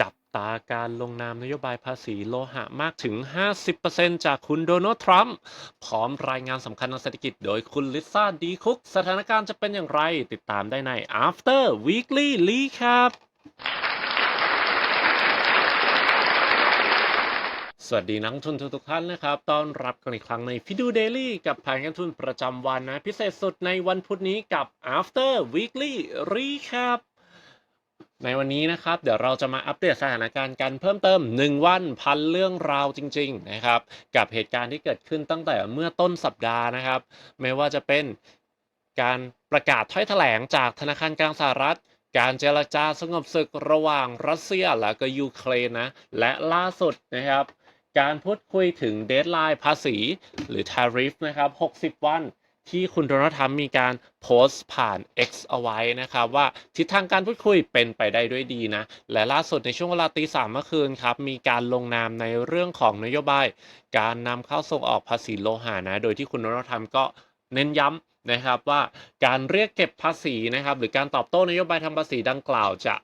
จับตาการลงนามนโยบายภาษีโลหะมากถึง 50%จากคุณโดนัลด์ทรัมป์พร้อมรายงานสำคัญทางเศรษฐกิจโดยคุณลิซ่าดีคุก สถานการณ์จะเป็นอย่างไร ติดตามได้ใน After Weekly Recap สวัสดีนักทุนทุกท่านนะครับ ต้อนรับกันอีกครั้งในฟิดูเดลี่กับแผนการทุนประจำวันนะ พิเศษสุดในวันพุธนี้กับ After Weekly Recap ในวันนี้นะครับเดี๋ยวเราจะมาอัปเดตสถานการณ์กันเพิ่มเติม 1 วันพันเรื่องราวจริงๆนะครับกับเหตุการณ์ที่เกิดขึ้นตั้งแต่เมื่อต้นสัปดาห์นะครับ ไม่ว่าจะเป็นการประกาศถ้อยแถลงจากธนาคารกลางสหรัฐ การเจรจาสงบศึกระหว่างรัสเซียและก็ยูเครนนะและล่าสุดนะครับ การพูดคุยถึงเดทไลน์ภาษี หรือ tariff นะครับ 60 วัน ที่คุณโดนัลด์ทรัมป์มีการโพสต์ผ่าน X เอาไว้นะครับว่าทิศทางการพูดคุยเป็นไปได้ด้วยดีนะ และล่าสุดในช่วงเวลาตีสามเมื่อคืนครับ มีการลงนามในเรื่องของนโยบาย การนำเข้าส่งออกภาษีโลหะนะ โดยที่คุณโดนัลด์ทรัมป์ก็เน้นย้ำนะครับว่าการเรียกเก็บภาษีนะครับหรือการตอบโต้นโยบายทางภาษีดังกล่าวจะ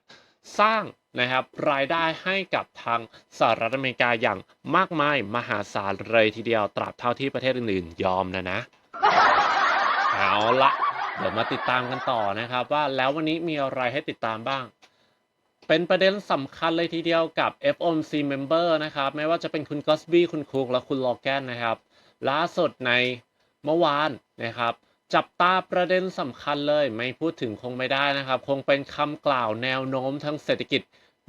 สร้างนะครับรายได้ให้กับทางสหรัฐอเมริกาอย่างมากมายมหาศาลเลยทีเดียวตราบเท่าที่ประเทศอื่นๆยอมนะนะ เอาละเดี๋ยวมาติดตามกันต่อนะครับ ว่าแล้ววันนี้มีอะไรให้ติดตามบ้าง เป็นประเด็นสำคัญเลยทีเดียวกับ FOMC member นะครับ ไม่ว่าจะเป็นคุณกอสบี้คุณคุกและคุณลอแกนนะครับ ล่าสุดในเมื่อวานนะครับ จับตาประเด็นสำคัญเลยไม่พูดถึงคงไม่ได้นะครับ คงเป็นคำกล่าวแนวโน้มทางเศรษฐกิจ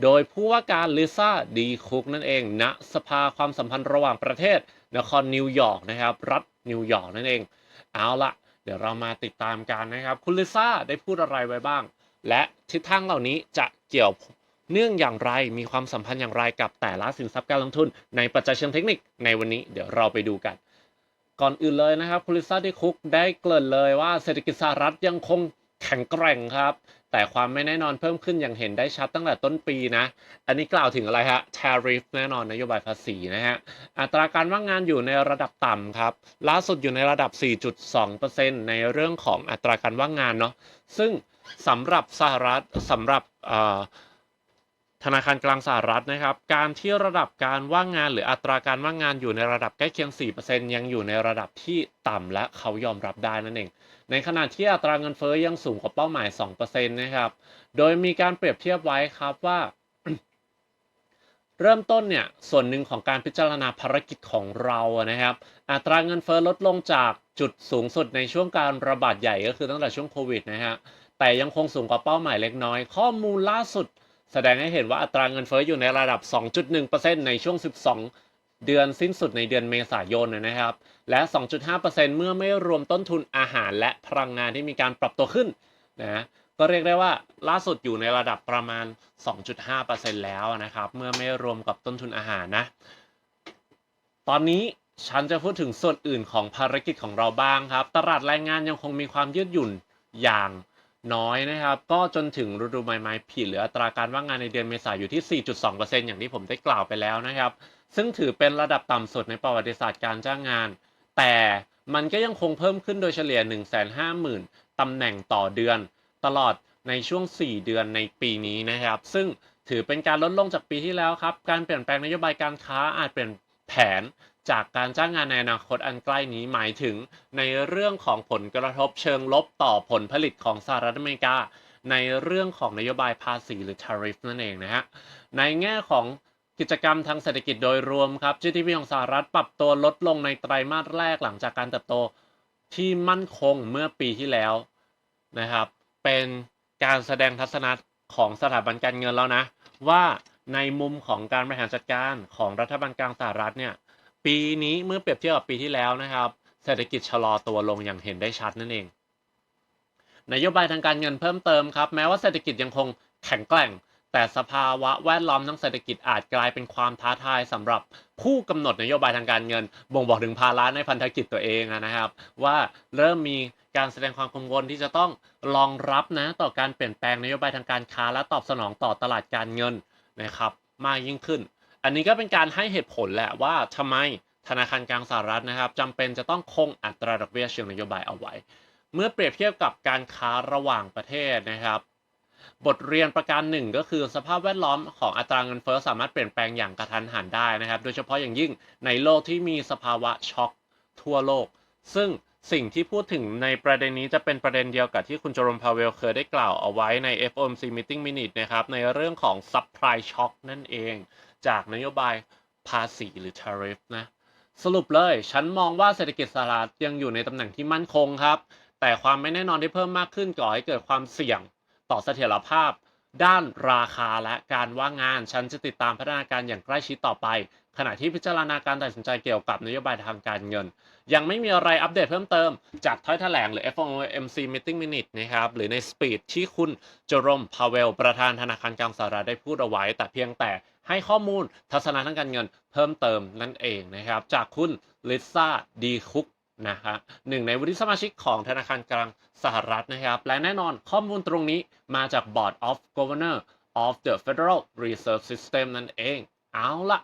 โดยผู้ว่าการลิซ่าดีคุกนั่นเองณสภาความสัมพันธ์ระหว่างประเทศนครนิวยอร์กนะครับ รัฐนิวยอร์กนั่นเอง เอาละ เดี๋ยวเรามาติดตามกันนะครับ คุณลิซ่าได้พูดอะไรไว้บ้าง และทิศทางเหล่านี้จะเกี่ยวเนื่องอย่างไร มีความสัมพันธ์อย่างไรกับแต่ละสินทรัพย์การลงทุน ในปัจจัยเชิงเทคนิคในวันนี้เดี๋ยวเราไปดูกัน ก่อนอื่นเลยนะครับคุณลิซ่าดีคุกได้เกริ่นเลยว่าเศรษฐกิจสหรัฐยังคงแข็งแกร่งครับ แต่ความไม่แน่นอนเพิ่มขึ้นอย่างเห็นได้ชัดตั้งแต่ต้นปีนะ อันนี้กล่าวถึงอะไรฮะ tariff แน่นอนนโยบายภาษีนะฮะ อัตราการว่างงานอยู่ในระดับต่ำครับ ล่าสุดอยู่ในระดับ 4.2%ในเรื่องของอัตราการว่างงานเนาะ ซึ่งสำหรับสหรัฐสำหรับอ่า ธนาคารกลางสหรัฐนะครับ การที่ระดับการว่างงานหรืออัตราการว่างงานอยู่ในระดับใกล้เคียง 4%ยังอยู่ในระดับที่ต่ำและเขายอมรับได้นั่นเอง ในขณะที่อัตราเงินเฟ้อยังสูงกว่าเป้าหมาย 2%นะครับ โดยมีการเปรียบเทียบไว้ครับว่า เริ่มต้นเนี่ย ส่วนหนึ่งของการพิจารณาภารกิจของเรานะครับ อัตราเงินเฟ้อลดลงจากจุดสูงสุดในช่วงการระบาดใหญ่ก็คือตั้งแต่ช่วงโควิดนะฮะแต่ยังคงสูงกว่าเป้าหมายเล็กน้อย ข้อมูลล่าสุด แสดงให้เห็นว่าอัตราเงินเฟ้ออยู่ในระดับ 2.1%ในช่วง 12 เดือนสิ้นสุดในเดือนเมษายนนะครับ และ 2.5%เมื่อไม่รวมต้นทุนอาหารและพลังงานที่มีการปรับตัวขึ้นนะก็เรียกได้ว่าล่าสุดอยู่ในระดับประมาณ 2.5%แล้วนะครับ เมื่อไม่รวมกับต้นทุนอาหารนะ ตอนนี้ฉันจะพูดถึงส่วนอื่นของภารกิจของเราบ้างครับ ตลาดแรงงานยังคงมีความยืดหยุ่นอย่าง น้อยนะครับ ก็จนถึงฤดูใบไม้ผลิหรืออัตราการว่างงานในเดือนเมษายนอยู่ที่ 4.2%อย่างที่ผมได้กล่าวไปแล้วนะครับ ซึ่งถือเป็นระดับต่ำสุดในประวัติศาสตร์การจ้างงาน แต่มันก็ยังคงเพิ่มขึ้นโดยเฉลี่ย 150,000ตำแหน่งต่อเดือน ตลอดในช่วง 4 เดือนในปีนี้นะครับ ซึ่งถือเป็นการลดลงจากปีที่แล้วครับ การเปลี่ยนแปลงนโยบายการค้าอาจเปลี่ยน แผนจากการจ้างงานในอนาคตอันใกล้นี้หมายถึงในเรื่องของผลกระทบเชิงลบต่อผลผลิตของสหรัฐอเมริกา ในเรื่องของนโยบายภาษีหรือ tariff นั่นเองนะฮะในแง่ของกิจกรรมทางเศรษฐกิจโดยรวมครับ GDP ของสหรัฐปรับตัวลดลงในไตรมาสแรกหลังจากการเติบโตที่มั่นคงเมื่อปีที่แล้วนะครับ เป็นการแสดงทัศนะของสถาบันการเงินแล้วนะ ว่า ในมุมของการบริหารจัดการของรัฐบาลกลางสหรัฐเนี่ยปีนี้เมื่อเปรียบเทียบกับปีที่แล้วนะครับ เศรษฐกิจชะลอตัวลงอย่างเห็นได้ชัดนั่นเองนโยบายทางการเงินเพิ่มเติมครับ แม้ว่าเศรษฐกิจยังคงแข็งแกร่ง แต่สภาวะแวดล้อมทางเศรษฐกิจอาจกลายเป็นความท้าทายสำหรับผู้กำหนดนโยบายทางการเงิน บ่งบอกถึงภาระในพันธกิจตัวเองนะครับ ว่าเริ่มมีการแสดงความกังวลที่จะต้องรองรับนะต่อการเปลี่ยนแปลงนโยบายทางการค้าและตอบสนองต่อตลาดการเงิน นะครับมากยิ่งขึ้น อันนี้ก็เป็นการให้เหตุผลแหละว่าทำไมธนาคารกลางสหรัฐนะครับจำเป็นจะต้องคงอัตราดอกเบี้ยเชิงนโยบายเอาไว้ เมื่อเปรียบเทียบกับการค้าระหว่างประเทศนะครับ บทเรียนประการหนึ่งก็คือสภาพแวดล้อมของอัตราเงินเฟ้อสามารถเปลี่ยนแปลงอย่างกระทันหันได้นะครับ โดยเฉพาะอย่างยิ่งในโลกที่มีสภาวะช็อกทั่วโลก ซึ่ง สิ่งที่พูดถึงในประเด็นนี้จะเป็นประเด็นเดียวกับที่คุณโจรมพาเวลเคยได้กล่าวเอาไว้ใน FOMC Meeting Minute นะครับ ในเรื่องของ Supply Shock นั่นเอง จากนโยบายภาษีหรือ Tariff นะ สรุปเลย ฉันมองว่าเศรษฐกิจสหรัฐยังอยู่ในตำแหน่งที่มั่นคงครับ แต่ความไม่แน่นอนที่เพิ่มมากขึ้นก่อให้เกิดความเสี่ยงต่อเสถียรภาพ ด้านราคาและการว่างงาน ฉันจะติดตามพัฒนาการอย่างใกล้ชิดต่อไป ขณะที่พิจารณาการตัดสินใจเกี่ยวกับนโยบายทางการเงิน ยังไม่มีอะไรอัปเดตเพิ่มเติม จากถ้อยแถลงหรือ FOMC Meeting Minute นะครับหรือในสปีดที่คุณโจรมพาเวล ประธานธนาคารกลางสหรัฐได้พูดเอาไว้ แต่เพียงแต่ให้ข้อมูลทัศนะทางการเงินเพิ่มเติมนั่นเองนะครับจากคุณลิซ่าดีคุกนะฮะหนึ่งในวุฒิสมาชิกของธนาคารกลางสหรัฐนะครับ และแน่นอนข้อมูลตรงนี้มาจาก Board of Governor of the Federal Reserve System นั่นเอง เอาละ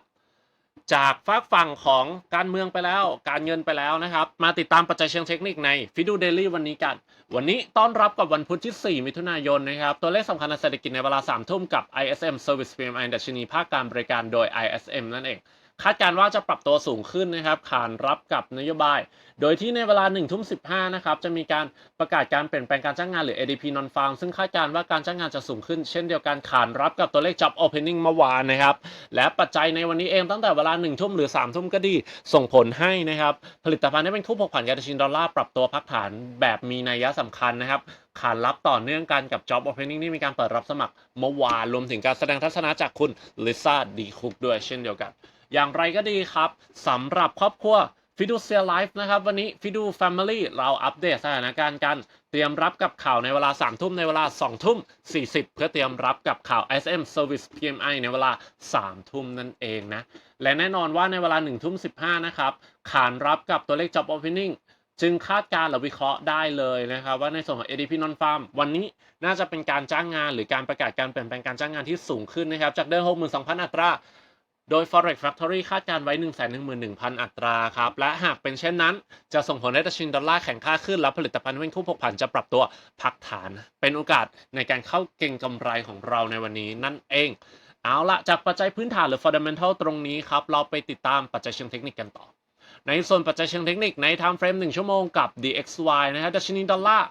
จากฝากฝั่งของการเมืองไปแล้ว การเงินไปแล้วนะครับ มาติดตามปัจจัยเชิงเทคนิคในฟิดูเดลี่วันนี้กัน วันนี้ต้อนรับกับวันพุธที่ 4 มิถุนายนนะครับ ตัวเลขสำคัญทางเศรษฐกิจในเวลา 3 ทุ่มกับ ISM Service PMI ดัชนีภาคการบริการโดย ISM นั่นเอง คาดการณ์ว่าจะปรับตัวสูงขึ้นนะครับขานรับกับนโยบาย โดยที่ในเวลา1ทุ่ม15นะครับจะมีการประกาศการเปลี่ยนแปลงการจ้างงานหรือ ADP non farm ซึ่งคาดการณ์ว่าการจ้างงานจะสูงขึ้น เช่นเดียวกันขานรับกับตัวเลข job opening เมื่อวานนะครับ และปัจจัยในวันนี้เองตั้งแต่เวลา1ทุ่มหรือ3ทุ่มก็ดีส่งผลให้นะครับผลิตภัณฑ์ที่เป็นคู่ผกผันยาดัชนีดอลลาร์ปรับตัวพักฐานแบบมีนัยสำคัญนะครับขานรับต่อเนื่องกันกับ Job Opening ที่มีการเปิดรับสมัครเมื่อวานรวมถึงการแสดงทัศนะจากคุณลิซ่าดีคุกด้วยเช่นเดียวกัน อย่างไรก็ดีครับสำหรับครอบครัวฟิดูเซียไลฟ์นะครับ วันนี้ฟิดูแฟมิลี่เราอัปเดตสถานการณ์กัน เตรียมรับกับข่าวในเวลา 3 ทุ่มในเวลา 2 ทุ่ม 40 เพื่อเตรียมรับกับข่าว SM Service PMI ในเวลา 3 ทุ่มนั่นเองนะ และแน่นอนว่าในเวลา 1 ทุ่ม 15 นะครับ ขานรับกับตัวเลข Job Opening จึงคาดการหรือวิเคราะห์ได้เลยนะครับ ว่าในส่วนของ ADP non farm วันนี้น่าจะเป็นการจ้างงานหรือการประกาศการเปลี่ยนแปลงการจ้างงานที่สูงขึ้นนะครับ จากเดิม 62,000 อัตรา โดย Forex Factory คาดการไว้ 111,000 อัตราครับ และหากเป็นเช่นนั้น จะส่งผลให้ดัชนีดอลลาร์แข็งค่าขึ้น และผลิตภัณฑ์เป็นคู่ผกผันจะปรับตัวพักฐาน เป็นโอกาสในการเข้าเก็งกำไรของเราในวันนี้นั่นเอง เอาละจากปัจจัยพื้นฐานหรือ fundamental ตรงนี้ครับ เราไปติดตามปัจจัยเชิงเทคนิคกันต่อ ในส่วนปัจจัยเชิงเทคนิคใน time frame 1 ชั่วโมงกับ DXY นะครับดัชนีดอลลาร์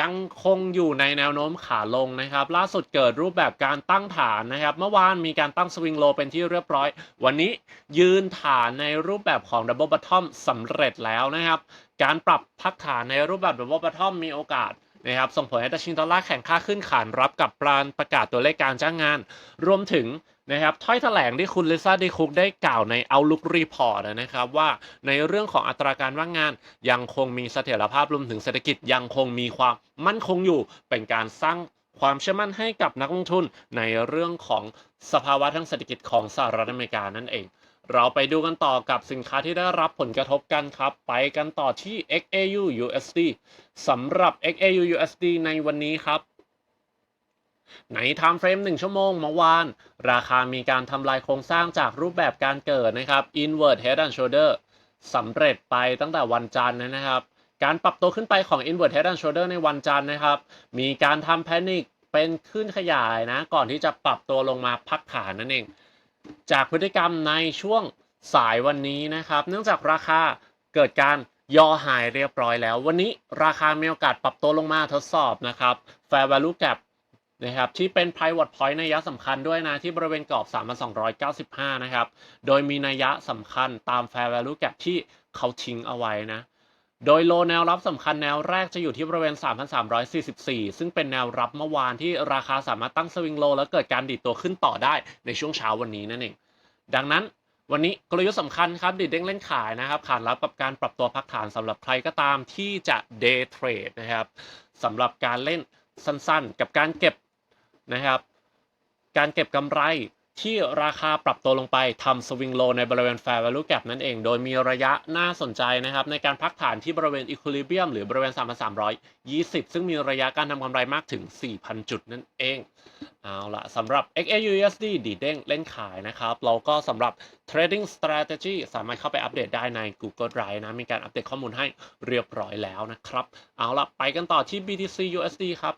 ยังคงอยู่ในแนวโน้มขาลงนะครับ ล่าสุดเกิดรูปแบบการตั้งฐานนะครับ เมื่อวานมีการตั้งสวิงโลเป็นที่เรียบร้อย วันนี้ยืนฐานในรูปแบบของดับเบิลบัตทอมสำเร็จแล้วนะครับ การปรับพักฐานในรูปแบบดับเบิลบัตทอมมีโอกาสนะครับส่งผลให้ดัชนีดอลลาร์แข่งค่าขึ้นขานรับกับการประกาศตัวเลขการจ้างงาน รวมถึง นะครับถ้อยแถลงที่คุณลิซ่าดีคุกได้กล่าวใน Outlook Report นะครับว่าในเรื่องของอัตราการว่างงานยังคงมีเสถียรภาพรวมถึงเศรษฐกิจยังคงมีความมั่นคงอยู่ เป็นการสร้างความเชื่อมั่นให้กับนักลงทุนในเรื่องของสภาวะทางเศรษฐกิจของสหรัฐอเมริกานั่นเองเราไปดูกันต่อกับสินค้าที่ได้รับผลกระทบกันครับ ไปกันต่อที่ XAU USD สำหรับ XAU USD ในวันนี้ครับ ใน time frame 1ชั่วโมงเมื่อวาน ราคามีการทำลายโครงสร้างจากรูปแบบการเกิดนะครับ inward head and shoulder สำเร็จไปตั้งแต่วันจันทร์นะครับ การปรับตัวขึ้นไปของ inward head and shoulder ในวันจันทร์นะครับ มีการทำ panic เป็นขึ้นขยายนะ ก่อนที่จะปรับตัวลงมาพักฐานนั่นเอง จากพฤติกรรมในช่วงสายวันนี้นะครับ เนื่องจากราคาเกิดการย่อหายเรียบร้อยแล้ว วันนี้ราคามีโอกาสปรับตัวลงมาทดสอบนะครับ fair value gap นะครับที่เป็น pivot point นัยยะสำคัญด้วยนะ ที่บริเวณกรอบ 3,295 นะครับ โดยมีนัยยะสำคัญตาม fair value gap ที่เขาทิ้งเอาไว้นะ โดยโลแนวรับสำคัญแนวแรกจะอยู่ที่บริเวณ 3,344 ซึ่งเป็นแนวรับเมื่อวานที่ราคาสามารถตั้งสวิงโลแล้วเกิดการดิดตัวขึ้นต่อได้ในช่วงเช้าวันนี้นั่นเอง ดังนั้นวันนี้กลยุทธ์สำคัญครับดิดเด้งเล่นขายนะครับขานรับกับการปรับตัวพักฐานสำหรับใครก็ตามที่จะ day trade นะครับสำหรับการเล่นสั้นๆ กับการเก็บ นะครับ การเก็บกำไรที่ราคาปรับตัวลงไปทำสวิงโลในบริเวณ fair value gap นั่นเอง โดยมีระยะน่าสนใจนะครับ ในการพักฐานที่บริเวณ equilibrium หรือบริเวณ 3,320 ซึ่งมีระยะการทำกำไรมากถึง 4,000 จุดนั่นเอง เอาละสำหรับ XAUUSD ดีเด้งเล่นขายนะครับ เราก็สำหรับ trading strategy สามารถเข้าไปอัปเดตได้ใน Google Drive นะ มีการอัปเดตข้อมูลให้เรียบร้อยแล้วนะครับ เอาละไปกันต่อที่ BTC USD ครับ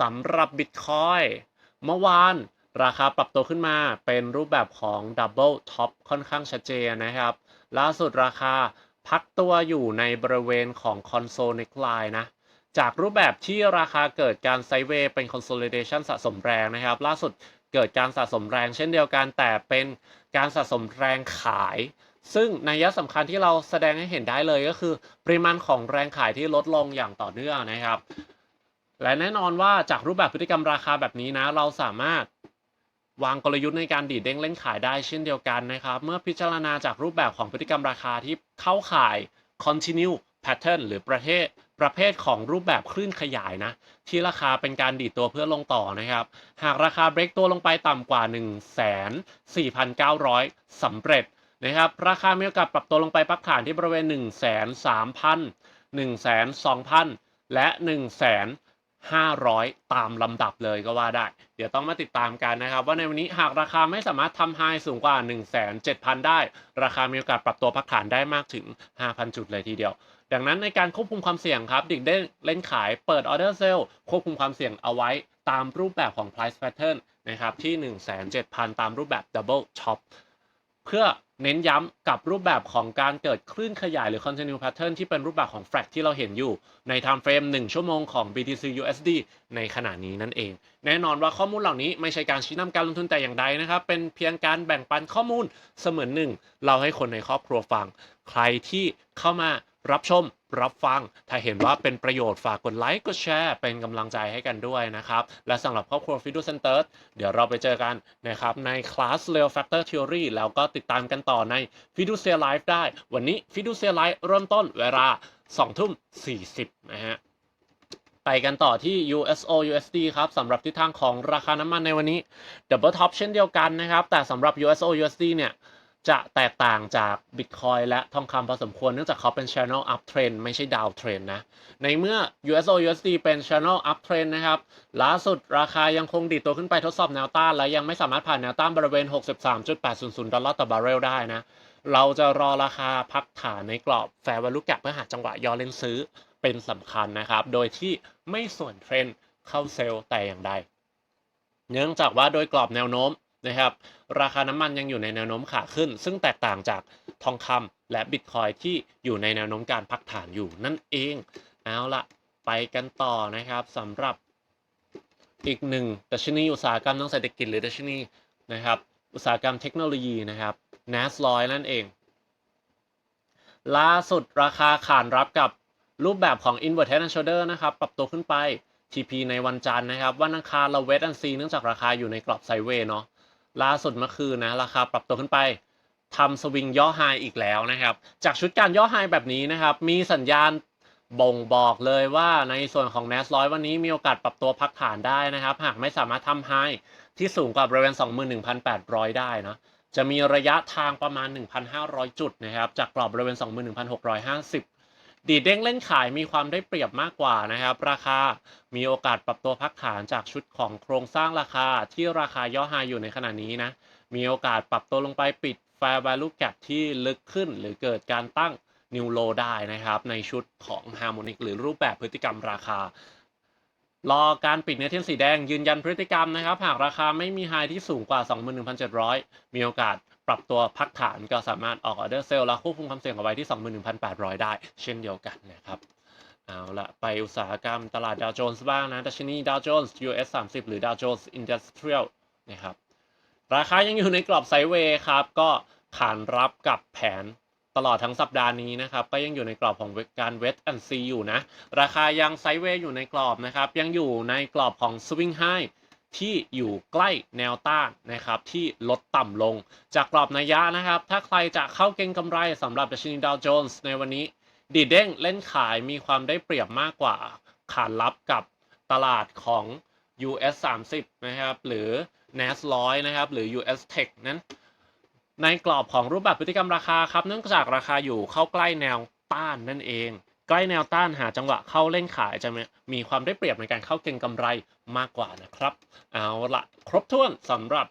สำหรับ Bitcoin เมื่อวานราคาปรับตัวขึ้นมาเป็นรูปแบบของ Double Top ค่อนข้างชัดเจนนะครับ ล่าสุดราคาพักตัวอยู่ในบริเวณของ Console Neckline นะจากรูปแบบที่ราคาเกิดการไซเวย์เป็น consolidation สะสมแรงนะครับ ล่าสุดเกิดการสะสมแรงเช่นเดียวกันแต่เป็นการสะสมแรงขาย ซึ่งนัยสำคัญที่เราแสดงให้เห็นได้เลยก็คือ ปริมาณของแรงขายที่ลดลงอย่างต่อเนื่องนะครับ และแน่นอนว่าจากรูปแบบพฤติกรรมราคาแบบนี้นะ เราสามารถวางกลยุทธ์ในการดีดเด้งเล่นขายได้เช่นเดียวกันนะครับ เมื่อพิจารณาจากรูปแบบของพฤติกรรมราคาที่เข้าข่าย continue pattern หรือประเภทประเภทของรูปแบบคลื่นขยายนะ ที่ราคาเป็นการดีดตัวเพื่อลงต่อนะครับ หากราคาเบรกตัวลงไปต่ำกว่า 1 4 9 0 0สำเร็จนะครับ ราคามีโอกาสปรับตัวลงไปพักฐานที่บริเวณ 1 3 0 0 0 1 2 0 0 0 และ 1 0 0 500 ตามลำดับเลยก็ว่าได้ เดี๋ยวต้องมาติดตามกันนะครับ ว่าในวันนี้หากราคาไม่สามารถทำไฮสูงกว่า 17,000 ได้ ราคามีโอกาสปรับตัวพักฐานได้มากถึง 5,000 จุดเลยทีเดียว ดังนั้นในการควบคุมความเสี่ยงครับดิกได้เล่นขายเปิดออเดอร์เซลควบคุมความเสี่ยงเอาไว้ตามรูปแบบของ price pattern นะครับที่ 1,700,000ตามรูปแบบ double top เพื่อเน้นย้ำกับรูปแบบของการเกิดคลื่นขยายหรือ continue pattern ที่เป็นรูปแบบของ flag ที่เราเห็นอยู่ใน time frame 1 ชั่วโมงของ BTC USD ในขณะนี้นั่นเอง แน่นอนว่าข้อมูลเหล่านี้ไม่ใช่การชี้นำการลงทุนแต่อย่างใดนะครับ เป็นเพียงการแบ่งปันข้อมูลเสมือนหนึ่ง เราให้คนในครอบครัวฟัง ใครที่เข้ามารับชม รับฟัง ถ้าเห็นว่าเป็นประโยชน์ฝากกดไลค์กดแชร์เป็นกำลังใจให้กันด้วยนะครับ และสำหรับครอบครัว f i d u c e n t e r เดี๋ยวเราไปเจอกันนะครับในคลาสเ Real Factor Theory แล้วก็ติดตามกันต่อใน Fiducia Live ได้ วันนี้ Fiducia Live เริ่มต้นเวลา2ทุ่ม40นะฮะไปกันต่อที่ USO USD ครับสำหรับทิศทางของราคาน้ำมันในวันนี้ Double Top เช่นเดียวกันนะครับ แต่สำหรับ USO USD เนี่ย จะแตกต่างจาก Bitcoin และทองคำพอสมควรเนื่องจากเขาเป็น Channel Up Trend ไม่ใช่ Down Trend นะ ในเมื่อ USO USD เป็น Channel Up Trend นะครับล่าสุดราคายังคงดีดตัวขึ้นไปทดสอบแนวต้าน และยังไม่สามารถผ่านแนวต้านบริเวณ 63.800 ดอลลาร์ต่อบาร์เรลได้นะ เราจะรอราคาพักฐานในกรอบ Fair Value Gap เพื่อหาจังหวะย่อเล่นซื้อเป็นสำคัญนะครับ โดยที่ไม่ส่วนเทรนด์เข้าเซลล์แต่อย่างใด เนื่องจากว่าโดยกรอบแนวโน้ม นะครับ ราคาน้ำมันยังอยู่ในแนวโน้มขาขึ้น ซึ่งแตกต่างจากทองคำและบิตคอยที่อยู่ในแนวโน้มการพักฐานอยู่นั่นเอง เอาละไปกันต่อนะครับสำหรับอีกหนึ่งดัชนีอุตสาหกรรมทางเศรษฐกิจหรือดัชนีนะครับ อุตสาหกรรมเทคโนโลยีนะครับ NAS ร้อยนั่นเอง ล่าสุดราคาขานรับกับรูปแบบของ Inverted and Shoulder นะครับ ปรับตัวขึ้นไป TP ในวันจันทร์นะครับ วันอังคารเราเวทอันซีเนื่องจากราคาอยู่ในกรอบไซเวย์เนาะ ล่าสุดเมื่อคืนนะราคาปรับตัวขึ้นไปทำสวิงย่อไฮอีกแล้วนะครับ จากชุดการย่อไฮแบบนี้นะครับ มีสัญญาณบ่งบอกเลยว่าในส่วนของ NAS ร้อยวันนี้มีโอกาสปรับตัวพักฐานได้นะครับ หากไม่สามารถทำไฮที่สูงกว่าบริเวณ 21,800 ได้นะจะมีระยะทางประมาณ 1,500 จุดนะครับ จากกรอบบริเวณ 21,650 ดีดเด้งเล่นขายมีความได้เปรียบมากกว่านะครับ ราคามีโอกาสปรับตัวพักฐานจากชุดของโครงสร้างราคาที่ราคาย่อไฮอยู่ในขณะนี้นะ มีโอกาสปรับตัวลงไปปิด Fair Value Gap ที่ลึกขึ้น หรือเกิดการตั้ง New Low ได้นะครับ ในชุดของ Harmonic หรือรูปแบบพฤติกรรมราคา รอการปิดเนื้อเทียนสีแดงยืนยันพฤติกรรมนะครับ หากราคาไม่มีไฮที่สูงกว่า 21,700 มีโอกาสปรับตัวพักฐานก็สามารถออกออเดอร์เซลล์และควบคุมความเสี่ยงเอาไว้ที่ 21,800 ได้ เช่นเดียวกันนะครับเอาละไปอุตสาหกรรมตลาดดาวโจนส์บ้างนะดัชนีดาวโจนส์ US 30 หรือดาวโจนส์ Industrial นะครับราคายังอยู่ในกรอบไซด์เวย์ครับ ก็ขานรับกับแผน ตลอดทั้งสัปดาห์นี้นะครับก็ยังอยู่ในกรอบของการเวทแอนซีอยู่นะ ราคายังไซเวย์อยู่ในกรอบนะครับ ยังอยู่ในกรอบของสวิงไฮที่อยู่ใกล้แนวต้านนะครับที่ลดต่ำลง จากกรอบนัยยะนะครับ ถ้าใครจะเข้าเก็งกำไรสำหรับดัชนีดาวโจนส์ในวันนี้ ดีเด้งเล่นขายมีความได้เปรียบมากกว่าขานรับกับตลาดของ US 30นะครับหรือ NAS 100นะครับหรือ US Tech นั้น ในกรอบของรูปแบบพฤติกรรมราคาครับ เนื่องจากราคาอยู่เข้าใกล้แนวต้านนั่นเอง ใกล้แนวต้านหาจังหวะเข้าเล่นขายจะมีความได้เปรียบในการเข้าเก็งกำไรมากกว่านะครับ เอาละครบถ้วนสำหรับ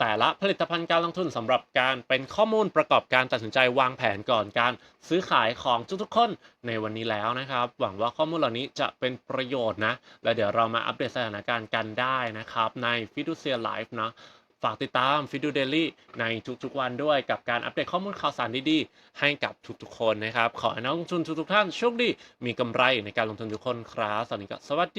แต่ละผลิตภัณฑ์การลงทุนสำหรับการเป็นข้อมูลประกอบการตัดสินใจวางแผนก่อนการซื้อขายของทุกๆคนในวันนี้แล้วนะครับ หวังว่าข้อมูลเหล่านี้จะเป็นประโยชน์นะ แล้วเดี๋ยวเรามาอัปเดตสถานการณ์กันได้นะครับ ใน Fiducia Live นะ ฝากติดตาม f i d ดูเดลี่ในทุกๆวันด้วยกับการอัปเดตข้อมูลข่าวสารดีๆ ให้กับทุกๆคนนะครับ ขอให้นักลงทุนทุกๆท่านโชคดีมีกำไรในการลงทุนทุกคนครับสวัสดีครับสวัสดี